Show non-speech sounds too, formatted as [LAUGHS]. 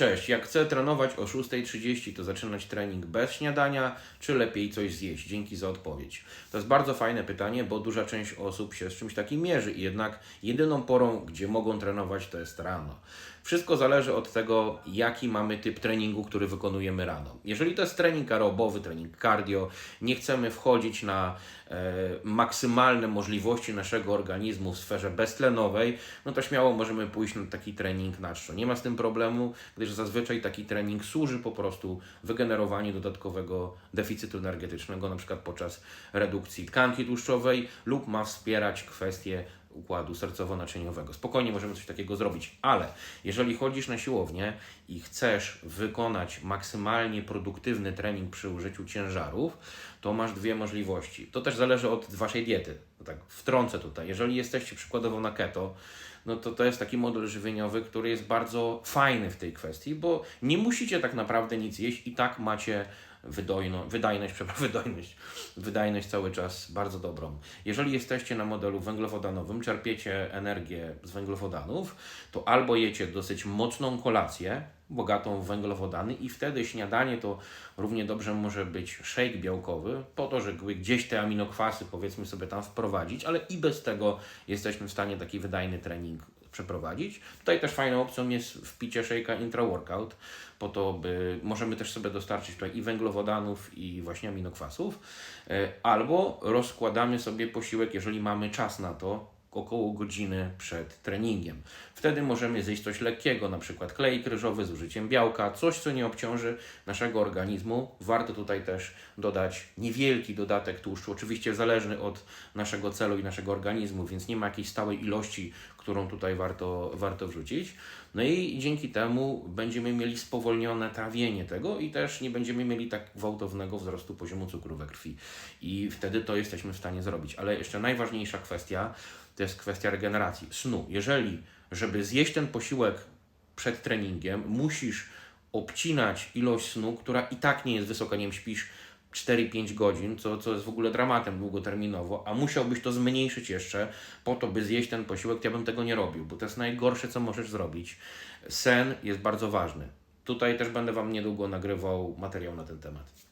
Cześć, jak chcę trenować o 6.30, to zaczynać trening bez śniadania, czy lepiej coś zjeść? Dzięki za odpowiedź. To jest bardzo fajne pytanie, bo duża część osób się z czymś takim mierzy i jednak jedyną porą, gdzie mogą trenować, to jest rano. Wszystko zależy od tego, jaki mamy typ treningu, który wykonujemy rano. Jeżeli to jest trening aerobowy, trening cardio, nie chcemy wchodzić na e, maksymalne możliwości naszego organizmu w sferze beztlenowej, no to śmiało możemy pójść na taki trening na czczo. Nie ma z tym problemu, gdyż zazwyczaj taki trening służy po prostu wygenerowaniu dodatkowego deficytu energetycznego, na przykład podczas redukcji tkanki tłuszczowej lub ma wspierać kwestie układu sercowo-naczyniowego. Spokojnie możemy coś takiego zrobić, ale jeżeli chodzisz na siłownię i chcesz wykonać maksymalnie produktywny trening przy użyciu ciężarów, to masz dwie możliwości. To też zależy od Waszej diety. To tak wtrącę tutaj. Jeżeli jesteście przykładowo na keto, no to to jest taki model żywieniowy, który jest bardzo fajny w tej kwestii, bo nie musicie tak naprawdę nic jeść i tak macie wydojno, wydajność, [LAUGHS] przepraszam, wydajność, wydajność cały czas bardzo dobrą. Jeżeli jesteście na modelu węglowodanowym, czerpiecie energię z węglowodanów, to albo jecie dosyć mocną kolację, bogatą w węglowodany i wtedy śniadanie to równie dobrze może być shake białkowy, po to, żeby gdzieś te aminokwasy powiedzmy sobie tam wprowadzić, ale i bez tego jesteśmy w stanie taki wydajny trening przeprowadzić. Tutaj też fajną opcją jest wpicie shake'a intra-workout, po to, by możemy też sobie dostarczyć tutaj i węglowodanów, i właśnie aminokwasów, E, albo rozkładamy sobie posiłek, jeżeli mamy czas na to, około godziny przed treningiem. Wtedy możemy zjeść coś lekkiego, na przykład klej ryżowy z użyciem białka, coś co nie obciąży naszego organizmu. Warto tutaj też dodać niewielki dodatek tłuszczu, oczywiście zależny od naszego celu i naszego organizmu, więc nie ma jakiejś stałej ilości, którą tutaj warto, warto wrzucić. No i dzięki temu będziemy mieli spowolnione trawienie tego i też nie będziemy mieli tak gwałtownego wzrostu poziomu cukru we krwi. I wtedy to jesteśmy w stanie zrobić. Ale jeszcze najważniejsza kwestia to jest kwestia regeneracji, snu. Jeżeli, żeby zjeść ten posiłek przed treningiem, musisz obcinać ilość snu, która i tak nie jest wysoka, nie wiem, śpisz 4-5 godzin, co, co jest w ogóle dramatem długoterminowo, a musiałbyś to zmniejszyć jeszcze po to, by zjeść ten posiłek, to ja bym tego nie robił, bo to jest najgorsze, co możesz zrobić. Sen jest bardzo ważny. Tutaj też będę Wam niedługo nagrywał materiał na ten temat.